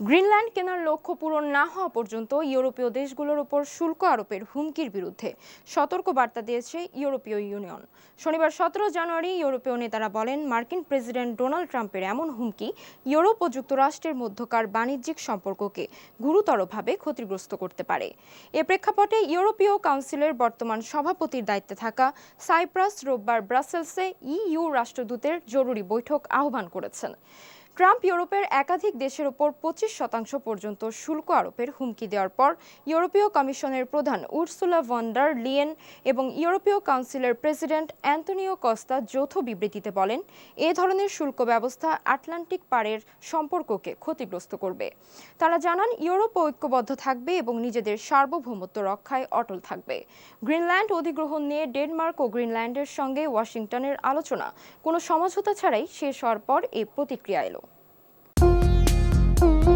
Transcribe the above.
Greenland কেনার লক্ষ্য পূরণ না হওয়া পর্যন্ত ইউরোপীয় দেশগুলোর ওপর শুল্ক আরোপের হুমকির বিরুদ্ধে সতর্ক বার্তা দিয়েছে ইউরোপীয় ইউনিয়ন। শনিবার সতেরো জানুয়ারি ইউরোপীয় নেতারা বলেন, মার্কিন প্রেসিডেন্ট ডোনাল্ড ট্রাম্পের এমন হুমকি ইউরোপ ও যুক্তরাষ্ট্রের মধ্যকার বাণিজ্যিক সম্পর্ককে গুরুতরভাবে ক্ষতিগ্রস্ত করতে পারে। এ প্রেক্ষাপটে ইউরোপীয় কাউন্সিলের বর্তমান সভাপতির দায়িত্বে থাকা সাইপ্রাস রোববার ব্রাসেলসে ইইউ রাষ্ট্রদূতের জরুরি বৈঠক আহ্বান করেছেন। ট্রাম্প ইউরোপের একাধিক দেশের ওপর পঁচিশ শতাংশ পর্যন্ত শুল্ক আরোপের হুমকি দেওয়ার পর ইউরোপীয় কমিশনের প্রধান উর্সুলা ভন্ডার লিয়েন এবং ইউরোপীয় কাউন্সিলের প্রেসিডেন্ট অ্যান্তনিও কস্তা যৌথ বিবৃতিতে বলেন, এ ধরনের শুল্ক ব্যবস্থা আটলান্টিক পারের সম্পর্ককে ক্ষতিগ্রস্ত করবে। তারা জানান, ইউরোপ ঐক্যবদ্ধ থাকবে এবং নিজেদের সার্বভৌমত্ব রক্ষায় অটল থাকবে। গ্রিনল্যান্ড অধিগ্রহণ নিয়ে ডেনমার্ক ও গ্রিনল্যান্ডের সঙ্গে ওয়াশিংটনের আলোচনা। কোনো সমঝোতা ছাড়াই শেষ হওয়ার পর এই প্রতিক্রিয়া এলো। Thank you.